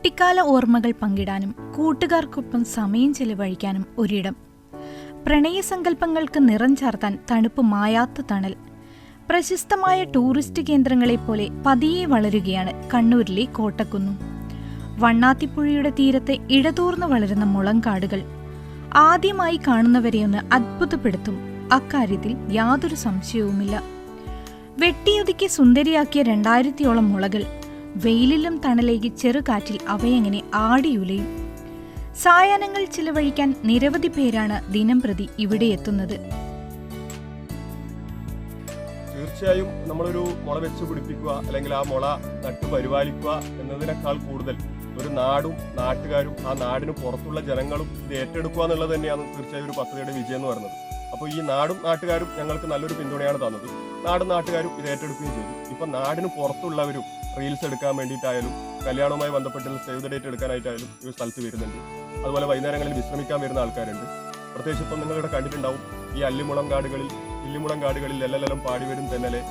കുട്ടിക്കാല ഓർമ്മകൾ പങ്കിടാനും കൂട്ടുകാർക്കൊപ്പം സമയം ചെലവഴിക്കാനും ഒരിടം. പ്രണയസങ്കല്പങ്ങൾക്ക് നിറം ചാർത്താൻ തണുപ്പ് മായാത്ത തണൽ. പ്രശസ്തമായ ടൂറിസ്റ്റ് കേന്ദ്രങ്ങളെപ്പോലെ പതിയെ വളരുകയാണ് കണ്ണൂരിലെ കോട്ടക്കുന്നും. വണ്ണാത്തിപ്പുഴയുടെ തീരത്തെ ഇടതൂർന്നു വളരുന്ന മുളങ്കാടുകൾ. ആദ്യമായി കാണുന്നവരെയൊന്ന് അത്ഭുതപ്പെടുത്തും. അക്കാര്യത്തിൽ യാതൊരു സംശയവുമില്ല. വെട്ടിയൊതുക്കി സുന്ദരിയാക്കിയ രണ്ടായിരത്തിയോളം മുളകൾ വെയിലിലും തണലേകി ചെറുകാറ്റിൽ അവയെങ്ങനെ ആടിയുലയും. സായാഹ്നങ്ങൾ ചിലവഴിക്കാൻ നിരവധി പേരാണ് ദിനം പ്രതി ഇവിടെ എത്തുന്നത്. തീർച്ചയായും നമ്മളൊരു മുള വെച്ച് പിടിപ്പിക്കുക അല്ലെങ്കിൽ ആ മുള നട്ടു പരിപാലിക്കുക എന്നതിനേക്കാൾ കൂടുതൽ ഒരു നാടും നാട്ടുകാരും ആ നാടിന് പുറത്തുള്ള ജനങ്ങളും ഇത് ഏറ്റെടുക്കുക എന്നുള്ളത് തന്നെയാണ് തീർച്ചയായും ഒരു പദ്ധതിയുടെ വിജയം എന്ന് പറയുന്നത്. അപ്പോൾ ഈ നാടും നാട്ടുകാരും ഞങ്ങൾക്ക് നല്ലൊരു പിന്തുണയാണ് തന്നത്. നാടും നാട്ടുകാരും ഇത് ഏറ്റെടുക്കുകയും ചെയ്തു. ഇപ്പം നാടിന് പുറത്തുള്ളവരും റീൽസ് എടുക്കാൻ വേണ്ടിയിട്ടായാലും കല്യാണവുമായി ബന്ധപ്പെട്ട് സേവ് ദ ഡേറ്റ് എടുക്കാനായിട്ടായാലും ഈ സ്ഥലത്ത് വരുന്നുണ്ട്. അതുപോലെ വൈകുന്നേരങ്ങളിൽ വിശ്രമിക്കാൻ വരുന്ന ആൾക്കാരുണ്ട്. പ്രത്യേകിച്ച് ഇപ്പം നിങ്ങളിവിടെ കണ്ടിട്ടുണ്ടാവും ഈ അല്ലിമുളം കാടുകളിൽ ഇല്ലിമുളം കാടുകളിൽ എല്ലെല്ലാം പാടി വരും തെന്നലെ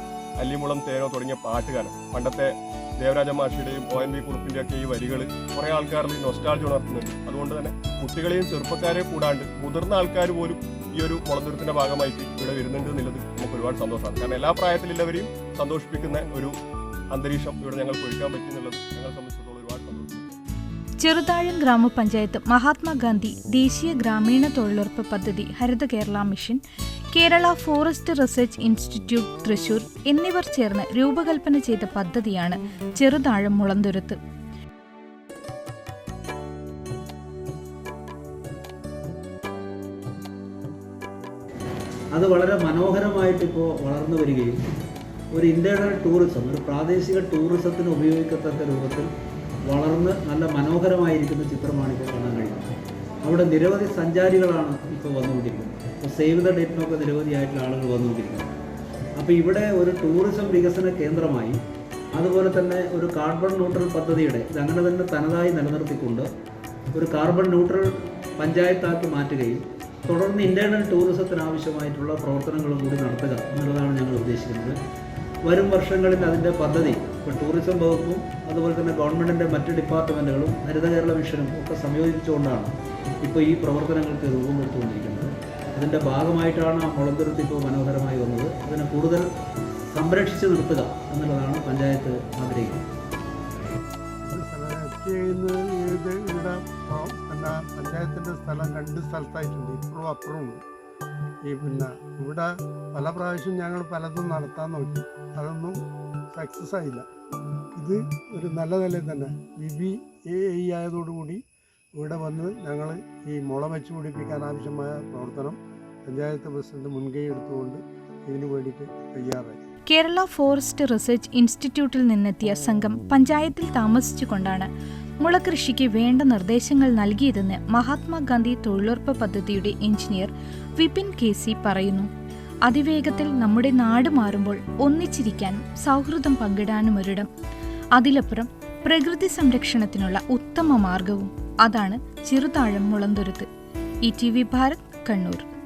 അല്ലിമുളം തേനോ തുടങ്ങിയ പാട്ടുകാരൻ. പണ്ടത്തെ ദേവരാജ മാഷിയുടെയും ഒ എൻ വി കുറുപ്പിന്റെ ഒക്കെ ഈ വരികൾ കുറേ ആൾക്കാരിൽ നൊസ്റ്റാൾജി ഉണർത്തുന്നുണ്ട്. അതുകൊണ്ട് തന്നെ കുട്ടികളെയും ചെറുപ്പക്കാരെയും കൂടാണ്ട് മുതിർന്ന ആൾക്കാർ പോലും ഈ ഒരു മുളന്തുരത്തിന്റെ ഭാഗമായിട്ട് ഇവിടെ വരുന്നുണ്ട് എന്നുള്ളത് നമുക്ക് ഒരുപാട് സന്തോഷമാണ്. കാരണം എല്ലാ പ്രായത്തിലുള്ളവരെയും സന്തോഷിപ്പിക്കുന്ന ഒരു അന്തരീക്ഷം ഇവിടെ ഞങ്ങൾ കൊഴിക്കാൻ പറ്റുന്നുള്ളത് ഞങ്ങളെ സംബന്ധിച്ചിടത്തോളം ഒരുപാട് സന്തോഷം ചെറുതാഴം ഗ്രാമപഞ്ചായത്ത് മഹാത്മാഗാന്ധി ദേശീയ ഗ്രാമീണ തൊഴിലുറപ്പ് പദ്ധതി Haritha Kerala mission Kerala forest research institute Thrissur എന്നിവർ ചേർന്ന് രൂപകൽപ്പന ചെയ്ത പദ്ധതിയാണ് ചെറുതാഴം മുളന്തുരുത്ത്. അത് വളരെ മനോഹരമായിട്ട് ഇപ്പോൾ വളർന്നു വരികയും ഒരു ഇന്റേർണൽ ടൂറിസം ഒരു പ്രാദേശിക ടൂറിസത്തിന് ഉപയോഗിക്കത്തക്ക രൂപത്തിൽ വളർന്ന് നല്ല മനോഹരമായിരിക്കുന്ന ചിത്രമാണ് ഇപ്പോൾ കാണാൻ കഴിയുന്നത്. അവിടെ നിരവധി സഞ്ചാരികളാണ് ഇപ്പോൾ വന്നുകൊണ്ടിരിക്കുന്നത്. ഇപ്പോൾ സേവ് ദ ഡേറ്റിനൊക്കെ നിരവധിയായിട്ടുള്ള ആളുകൾ വന്നുകൊണ്ടിരിക്കുന്നത് അപ്പോൾ ഇവിടെ ഒരു ടൂറിസം വികസന കേന്ദ്രമായി അതുപോലെ തന്നെ ഒരു കാർബൺ ന്യൂട്രൽ പദ്ധതിയുടെ അങ്ങനെ തന്നെ തനതായി നിലനിർത്തിക്കൊണ്ട് ഒരു കാർബൺ ന്യൂട്രൽ പഞ്ചായത്താക്കി മാറ്റുകയും തുടർന്ന് ഇന്റേർണൽ ടൂറിസത്തിന് ആവശ്യമായിട്ടുള്ള പ്രവർത്തനങ്ങളും കൂടി നടത്തുക എന്നുള്ളതാണ് ഞങ്ങൾ ഉദ്ദേശിക്കുന്നത്. വരും വർഷങ്ങളിൽ അതിന്റെ പദ്ധതി ഇപ്പോൾ ടൂറിസം വകുപ്പും അതുപോലെ തന്നെ ഗവൺമെന്റിന്റെ മറ്റ് ഡിപ്പാർട്ട്മെന്റുകളും ഹരിത കേരള മിഷനും ഒക്കെ സംയോജിപ്പിച്ചുകൊണ്ടാണ് ഇപ്പോൾ ഈ പ്രവർത്തനങ്ങൾക്ക് രൂപം കൊടുത്തുകൊണ്ടിരിക്കുന്നത്. അതിന്റെ ഭാഗമായിട്ടാണ് ആ മുളന്തുരുത്തി ഇപ്പോൾ മനോഹരമായി വന്നത്. അതിനെ കൂടുതൽ സംരക്ഷിച്ച് നിർത്തുക എന്നുള്ളതാണ് പഞ്ചായത്ത് ആഗ്രഹിക്കുന്നത് പിന്നെ പഞ്ചായത്തിന്റെ സ്ഥലം രണ്ട് സ്ഥലത്തായിട്ടുണ്ട്. ഇപ്പുറവും അപ്പുറവും ഈ പിന്നെ ഇവിടെ പല പ്രാവശ്യം ഞങ്ങൾ പലതും നടത്താൻ നോക്കി. അതൊന്നും സക്സസ് ആയില്ല. ഇത് ഒരു നല്ല നിലയിൽ തന്നെ വിബി എ ഐ ആയതോടുകൂടി ഇവിടെ വന്ന് ഞങ്ങൾ ഈ മുള വെച്ച് പിടിപ്പിക്കാൻ ആവശ്യമായ പ്രവർത്തനം പഞ്ചായത്ത് പ്രസിഡന്റ് മുൻകൈ എടുത്തുകൊണ്ട് ഇതിനു വേണ്ടിയിട്ട് തയ്യാറായി. കേരള ഫോറസ്റ്റ് റിസർച്ച് ഇൻസ്റ്റിറ്റ്യൂട്ടിൽ നിന്നെത്തിയ സംഘം പഞ്ചായത്തിൽ താമസിച്ചുകൊണ്ടാണ് മുളകൃഷിക്ക് വേണ്ട നിർദ്ദേശങ്ങൾ നൽകിയതെന്ന് മഹാത്മാഗാന്ധി തൊഴിലുറപ്പ് പദ്ധതിയുടെ എഞ്ചിനീയർ വിപിൻ കെ സി പറയുന്നു. അതിവേഗത്തിൽ നമ്മുടെ നാട് മാറുമ്പോൾ ഒന്നിച്ചിരിക്കാനും സൗഹൃദം പങ്കിടാനും ഒരിടം. അതിലപ്പുറം പ്രകൃതി സംരക്ഷണത്തിനുള്ള ഉത്തമ മാർഗവും. അതാണ് Cheruthazham Mulanthuruthu. E T V Bharat Kannur.